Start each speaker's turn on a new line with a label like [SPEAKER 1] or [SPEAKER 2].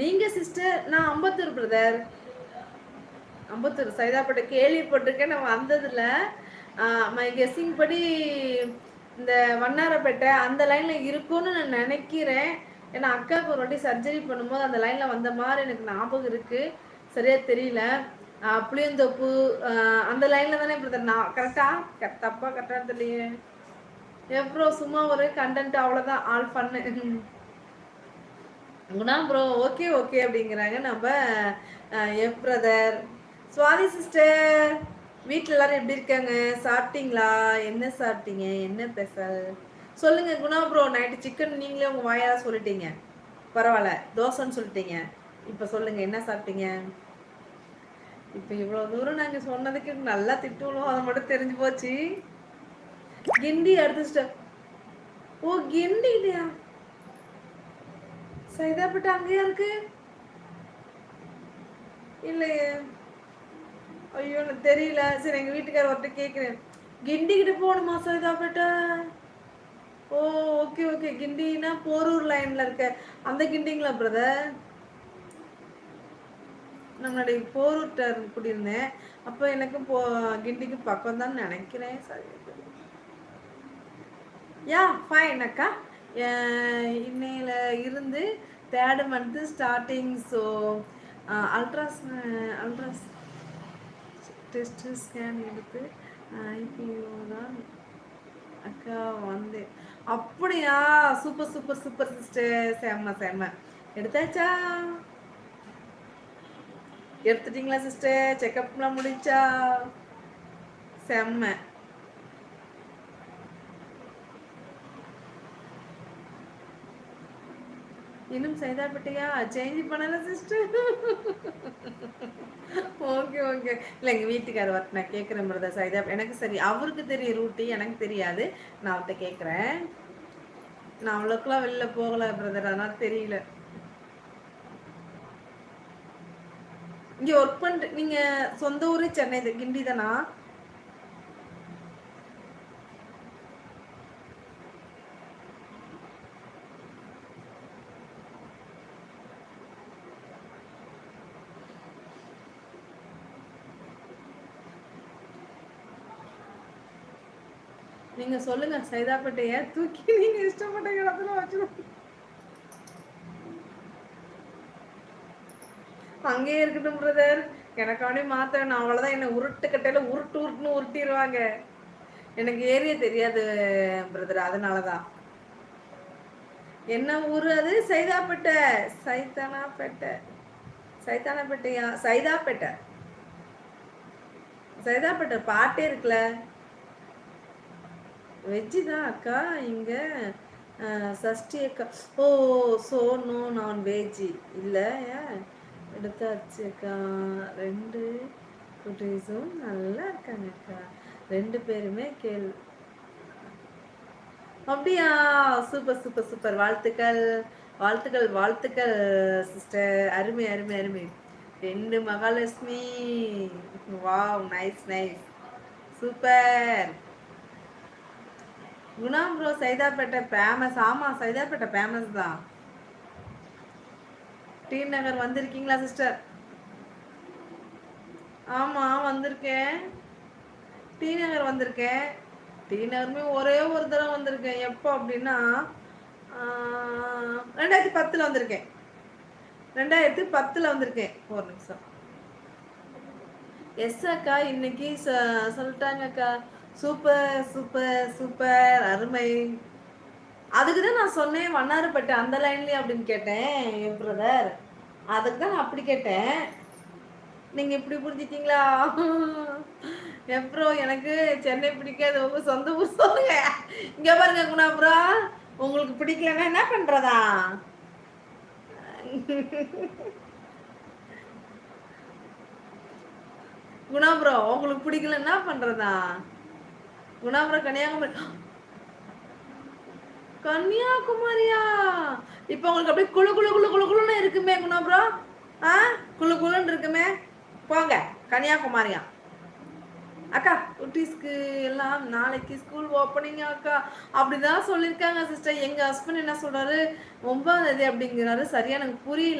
[SPEAKER 1] நீங்க சிஸ்டர் நான் அம்பத்தூர் பிரதர் அம்பத்தூர் சைதாப்பட்ட கேள்விப்பட்டிருக்கேன் நான் வந்ததில்ல. மை கெஸ்ஸிங் படி இந்த வண்ணாரப்பேட்டை அந்த லைன்ல இருக்கும்னு நான் நினைக்கிறேன். ஏன்னா அக்காவுக்கு ஒரு வாட்டி சர்ஜரி பண்ணும்போது அந்த லைன்ல வந்த மாதிரி எனக்கு ஞாபகம் இருக்கு. சரியா தெரியல. புளியந்தோப்பு அந்த லைன்ல தானே பிரதர் நான் கரெக்டா தப்பா கரெக்டா தெரியலையே. எவ்வளோ சும்மா ஒரு கண்டென்ட் அவ்வளோதான் ஆல் பண்ணு. குணா ப்ரோ ஓகே ஓகே அப்படிங்கிறாங்க. நம்ம எஃப் பிரதர் சுவாதி சிஸ்டர் வீட்டில் எல்லாரும் எப்படி இருக்காங்க? சாப்பிட்டீங்களா? என்ன சாப்பிட்டீங்க? என்ன ஸ்பெஷல் சொல்லுங்க குணா ப்ரோ நைட்டு சிக்கன் நீங்களே உங்கள் வாயால் சொல்லிட்டீங்க. பரவாயில்ல தோசைன்னு சொல்லிட்டீங்க. இப்போ சொல்லுங்க என்ன சாப்பிட்டீங்க? இப்போ இவ்வளோ தூரம் நாங்கள் சொன்னதுக்கு நல்லா திட்டுவோம். அதை மட்டும் தெரிஞ்சு போச்சு. கிண்டி அடுத்த ஸ்டெப் ஓ கிண்டி இல்லையா? சைதாப்பேட்டை அங்கேயா இருக்கு. இல்லையே. ஐயோ எனக்கு தெரியல. சரி எங்க வீட்டுக்கார ஒருத்தர் கேட்குறேன். கிண்டி கிட்ட போகணுமா சைதாப்பேட்டை ஓ ஓகே ஓகே கிண்டினா போரூர் லைன்ல இருக்க. அந்த கிண்டிங்களா பிரதர் நம்மளுடைய போரூர்கிட்ட குடியிருந்தேன் அப்போ எனக்கு போ கிண்டிக்கு பக்கம் தான் நினைக்கிறேன். சரி யா ஃபைன் அக்கா. இன்னையில் இருந்து third month starting so ultras ultras test scan எடுத்து ஐபிஓ தான் அக்கா வந்தேன். அப்படியா? சூப்பர் சூப்பர் சூப்பர் சிஸ்டர் செம்ம செம்ம. எடுத்தாச்சா? எடுத்துட்டீங்களா சிஸ்டர் செக்கப்லாம் முடிச்சா? செம்ம. இன்னும் சைதாப்பேட்டையா சேஞ்ச் பண்ணல சிஸ்டர் ஓகே ஓகே இல்லை எங்கள் வீட்டுக்காரர் ஒர்க் நான் கேட்குறேன் பிரதர் சைதா. எனக்கு சரி அவருக்கு தெரியும் ரூட்டு எனக்கு தெரியாது. நான் அவர்கிட்ட கேட்குறேன். நான் அவ்வளோக்கெல்லாம் வெளில போகல பிரதர். அதனால் தெரியல. இங்கே ஒர்க் பண்ணுற நீங்கள் சொந்த ஊர் சென்னை கிண்டி தானா? நீங்க சொல்லுங்க சைதாப்பேட்டைய தூக்கி நீங்க இஷ்டப்பட்ட இடத்துல வச்சிருக்கோம் அங்கேயே இருக்கட்டும் பிரதர் எனக்கானே மாற்றணும் நான் அவ்வளவுதான். என்ன உருட்டு கட்டையில உருட்டு உருட்டுன்னு உருட்டிடுவாங்க எனக்கு ஏரியா தெரியாது பிரதர் அதனாலதான். என்ன ஊர் அது? சைதாப்பேட்டை. சைத்தானாப்பேட்டை சைத்தானாப்பேட்டையா சைதாப்பேட்டை. சைதாப்பேட்டை பாட்டே இருக்குல்ல. வெஜ்ஜு தான் அக்கா? இங்கே சஷ்டி அக்கா. ஓ சோ நோ நான் வெஜ்ஜி இல்லை எடுத்தாச்சு அக்கா. ரெண்டு குட்டீஸும் நல்லா இருக்காங்க அக்கா. ரெண்டு பேருமே கேள். அப்படியா? Super super super. வாழ்த்துக்கள். வாழ்த்துக்கள் வாழ்த்துக்கள் சிஸ்டர். அருமை அருமை அருமை. ரெண்டு Mahalakshmi. Wow nice nice. Super. Guna bro Saidapet famous ஆமாம் சைதாப்பேட்டை ஃபேமஸ் தான். டி நகர் வந்திருக்கீங்களா சிஸ்டர் ஆமாம் வந்திருக்கேன். டி நகர் வந்திருக்கேன். டி நகருமே ஒரே ஒரு தடவை வந்திருக்கேன். எப்போ அப்படின்னா ரெண்டாயிரத்தி பத்தில் வந்திருக்கேன். ரெண்டாயிரத்தி பத்தில் வந்திருக்கேன். ஒரு நிமிஷம். எஸ் அக்கா இன்னைக்கு சொல்லிட்டாங்க அக்கா. சூப்பர் சூப்பர் சூப்பர் அருமை. அதுக்கு தான் நான் சொன்னேன் வண்ணாரப்பட்டு அந்த லைன்லேயே அப்படின்னு கேட்டேன் என் பிரதர் அதுக்கு தான் நான் அப்படி கேட்டேன். நீங்கள் இப்படி புரிஞ்சிட்டீங்களா? எப்ரோ எனக்கு சென்னை பிடிக்காது. உங்க சொந்த ஊர் சொல்லுங்க. இங்கே பாருங்க குணாபுரா உங்களுக்கு பிடிக்கலன்னா என்ன பண்ணுறதா குணாபுரம் உங்களுக்கு பிடிக்கல என்ன குணாபுரம் கன்னியாகுமரி கன்னியாகுமரியா? இப்போ உங்களுக்கு அப்படியே குழு குழு குழு குழு குழுன்னு இருக்குமே குணாபுரம் ஆ? குழு குழுன்னு இருக்குமே. போங்க கன்னியாகுமரியா. அக்கா குட்டீஸ்க்கு எல்லாம் நாளைக்கு ஸ்கூல் ஓப்பனிங் அக்கா. அப்படிதான் சொல்லியிருக்காங்க சிஸ்டர் எங்கள் ஹஸ்பண்ட் என்ன சொல்கிறாரு ஒன்பதாம் தேதி அப்படிங்கிறாரு. சரியா எனக்கு புரியல.